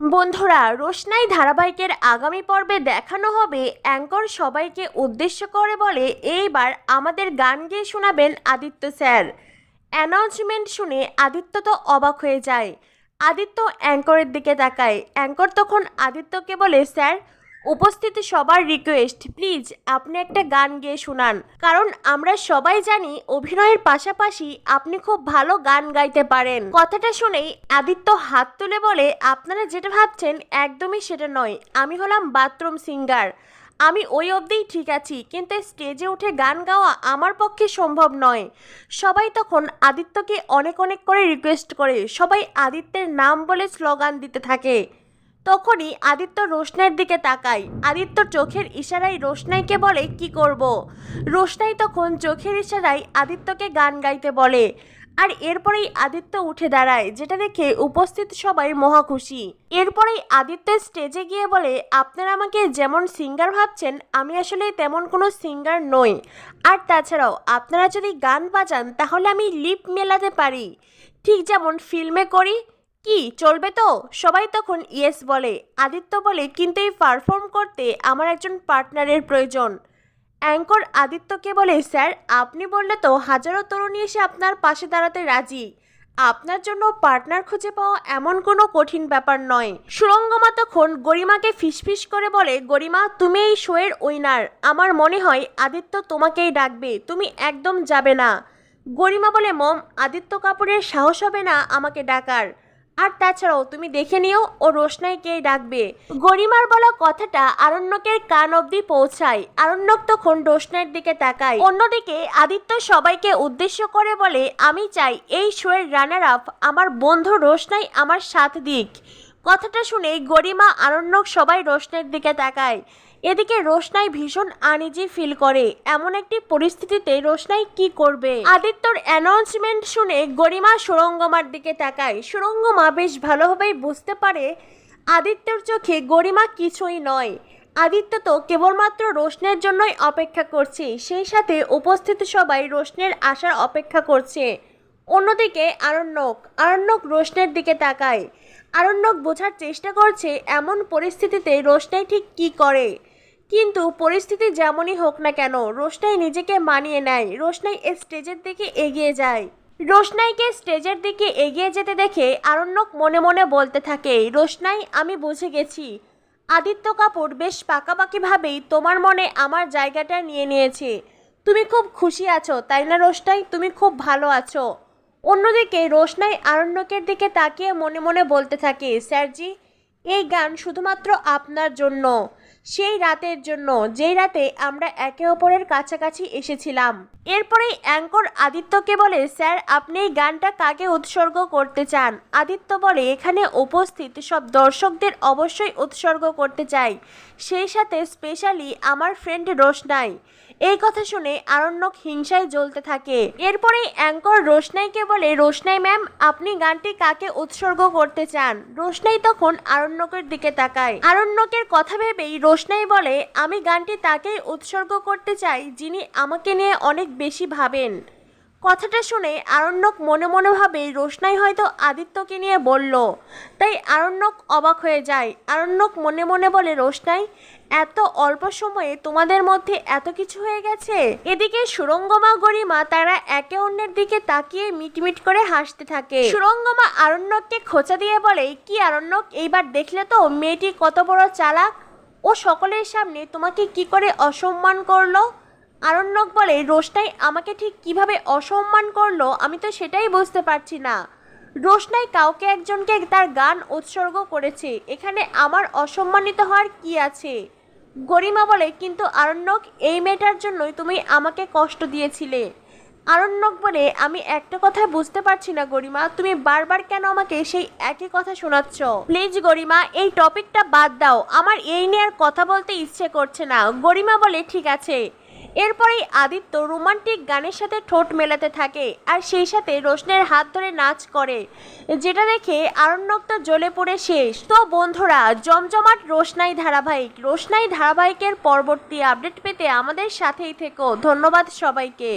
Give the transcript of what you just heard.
বন্ধুরা, রোশনাই ধারাবাহিকের আগামী পর্বে দেখানো হবে অ্যাঙ্কর সবাইকে উদ্দেশ্য করে বলে এইবার আমাদের গান গেয়ে শোনাবেন আদিত্য স্যার। অ্যানাউন্সমেন্ট শুনে আদিত্য তো অবাক হয়ে যায়। আদিত্য অ্যাঙ্করের দিকে তাকায়। অ্যাঙ্কর তখন আদিত্যকে বলে, স্যার উপস্থিত সবার রিকোয়েস্ট প্লিজ আপনি একটা গান গেয়ে শোনান। কারণ আমরা সবাই জানি অভিনয়ের পাশাপাশি আপনি খুব ভালো গান গাইতে পারেন। কথাটা শুনেই আদিত্য হাত তুলে বলে, আপনারা যেটা ভাবছেন একদমই সেটা নয়। আমি হলাম বাথরুম সিঙ্গার আমি ওই অবধিই ঠিক আছি, কিন্তু স্টেজে উঠে গান গাওয়া আমার পক্ষে সম্ভব নয়। সবাই তখন আদিত্যকে অনেক অনেক করে রিকোয়েস্ট করে। সবাই আদিত্যের নাম বলে স্লোগান দিতে থাকে। তখনই আদিত্য রোশনাইয়ের দিকে তাকায়। আদিত্য চোখের ইশারায় রোশনাইকে বলে, কি করব। রোশনাই তখন চোখের ইশারায় আদিত্যকে গান গাইতে বলে। আর এরপরেই আদিত্য উঠে দাঁড়ায়, যেটা দেখে উপস্থিত সবাই মহা খুশি। এরপরেই আদিত্য স্টেজে গিয়ে বলে, আপনারা আমাকে যেমন সিঙ্গার ভাবছেন, আমি আসলে তেমন কোনো সিঙ্গার নই। আর তাছাড়াও, আপনারা যদি গান বাজান, তাহলে আমি লিপ মেলাতে পারি। ঠিক যেমন ফিল্মে করি কি, চলবে তো? সবাই তখন ইয়েস বলে। আদিত্য বলে, কিন্তু এই পারফর্ম করতে আমার একজন পার্টনারের প্রয়োজন। অ্যাঙ্কর আদিত্যকে বলে, স্যার, আপনি বললে তো হাজারো তরুণী এসে আপনার পাশে দাঁড়াতে রাজি। আপনার জন্য পার্টনার খুঁজে পাওয়া এমন কোনো কঠিন ব্যাপার নয়। সুরঙ্গমা তখন গরিমাকে ফিসফিস করে বলে, গরিমা, তুমি এই শোয়ের উইনার আমার মনে হয় আদিত্য তোমাকেই ডাকবে। তুমি একদম যাবে না। গরিমা বলে, মম, আদিত্য কাপুরের সাহস হবে না আমাকে ডাকার। আর তাছাড়াও তুমি দেখে নিও, ও রোশনাইকে ডাকবে। গরিমার বলা কথাটা আরণ্যকের কান অব্দি পৌঁছায়। আরণ্যক তখন রোশনাইয়ের দিকে তাকায়। অন্যদিকে আদিত্য সবাইকে উদ্দেশ্য করে বলে, আমি চাই এই শোয়ের রানার আপ, আমার বন্ধু রোশনাই আমার সাথ দিক। কথাটা শুনে গরিমা আরণ্যক সবাই রোশনাইয়ের দিকে তাকায়। এদিকে রোশনাই ভীষণ আনিজি ফিল করে। এমন একটি পরিস্থিতিতে রোশনাই কি করবে? আদিত্যর অ্যানাউন্সমেন্ট শুনে গরিমা সুরঙ্গমার দিকে তাকায়। সুরঙ্গমা বেশ ভালোভাবেই বুঝতে পারে আদিত্যর চোখে গরিমা কিছুই নয়। আদিত্য তো কেবলমাত্র রোশনের জন্যই অপেক্ষা করছে। সেই সাথে উপস্থিত সবাই রোশনের আসার অপেক্ষা করছে। অন্যদিকে আরণ্যক আরণ্যক রোশনের দিকে তাকায়। আরণ্যক বোঝার চেষ্টা করছে এমন পরিস্থিতিতে রোশনাই ঠিক কি করে। কিন্তু পরিস্থিতি যেমনই হোক না কেন, রোশনাই নিজেকে মানিয়ে নেয়। রোশনাই স্টেজের দিকে এগিয়ে যায়। রোশনাইকে স্টেজের দিকে এগিয়ে যেতে দেখে আরণ্যক মনে মনে বলতে থাকে, রোশনাই, আমি বুঝে গেছি। আদিত্য কাপুর বেশ পাকাপাকিভাবেই তোমার মনে আমার জায়গাটা নিয়ে নিয়েছে। তুমি খুব খুশি আছো, তাই না রোশনাই? তুমি খুব ভালো আছো। অন্যদিকে রোশনাই আরণ্যকের দিকে তাকিয়ে মনে মনে বলতে থাকে, স্যারজি, এই গান শুধুমাত্র আপনার জন্য, সেই রাতের জন্য, যেই রাতে আমরা একে অপরের কাছাকাছি এসেছিলাম। এরপরেই অ্যাঙ্কর আদিত্যকে বলে, স্যার, আপনি এই গানটা কাকে উৎসর্গ করতে চান? আদিত্য বলে, এখানে উপস্থিত সব দর্শকদের অবশ্যই উৎসর্গ করতে চাই। সেই সাথে স্পেশালি আমার ফ্রেন্ড রোশনাই। এই কথা শুনে আরণ্যক হিংসায় জ্বলতে থাকে। এরপরে অ্যাঙ্কর রোশনাইকে বলে, রোশনাই ম্যাম, আপনি গানটি কাকে উৎসর্গ করতে চান? রোশনাই তখন আরণ্যকের দিকে তাকায়। আরণ্যকের কথা ভেবেই রোশনাই বলে, আমি গানটি তাকেই উৎসর্গ করতে চাই যিনি আমাকে নিয়ে অনেক বেশি ভাবেন। কথাটা শুনে আরণ্যক মনে মনে ভাবে রোশনাই হয়তো আদিত্যকে নিয়ে বলল, তাই আরণ্যক অবাক হয়ে যায়। আরণ্যক মনে মনে বলে, রোশনাই, এত অল্প সময়ে তোমাদের মধ্যে এত কিছু হয়ে গেছে? এদিকে সুরঙ্গমা গরিমা তারা একে অন্যের দিকে তাকিয়ে মিটমিট করে হাসতে থাকে। সুরঙ্গমা আরণ্যককে খোঁচা দিয়ে বলে, কি আরণ্যক, এইবার দেখলে তো মেয়েটি কত বড় চালাক। ও সকলের সামনে তোমাকে কি করে অসম্মান করল? আরণ্যক বলে, রোশনাই আমাকে ঠিক কীভাবে অসম্মান করল আমি তো সেটাই বুঝতে পারছি না। রোশনাই কাউকে একজনকে তার গান উৎসর্গ করেছে, এখানে আমার অসম্মানিত হওয়ার কি আছে? গরিমা বলে, কিন্তু আরণ্যক, এই মেয়েটার জন্যই তুমি আমাকে কষ্ট দিয়েছিলে। আরণ্যক বলে, আমি একটা কথা বুঝতে পারছি না গরিমা, তুমি বারবার কেন আমাকে সেই একই কথা শোনাচ্ছ? প্লিজ গরিমা, এই টপিকটা বাদ দাও, আমার এই নিয়ে আর কথা বলতে ইচ্ছে করছে না। গরিমা বলে, ঠিক আছে। এরপরেই আদিত্য রোমান্টিক গানের সাথে ঠোঁট মেলাতে থাকে আর সেই সাথে রোশনের হাত ধরে নাচ করে, যেটা দেখে আরণ্যক তো জ্বলে পড়ে শেষ। তো বন্ধুরা, জমজমাট রোশনাই ধারাবাহিক। রোশনাই ধারাবাহিকের পরবর্তী আপডেট পেতে আমাদের সাথেই থেকো। ধন্যবাদ সবাইকে।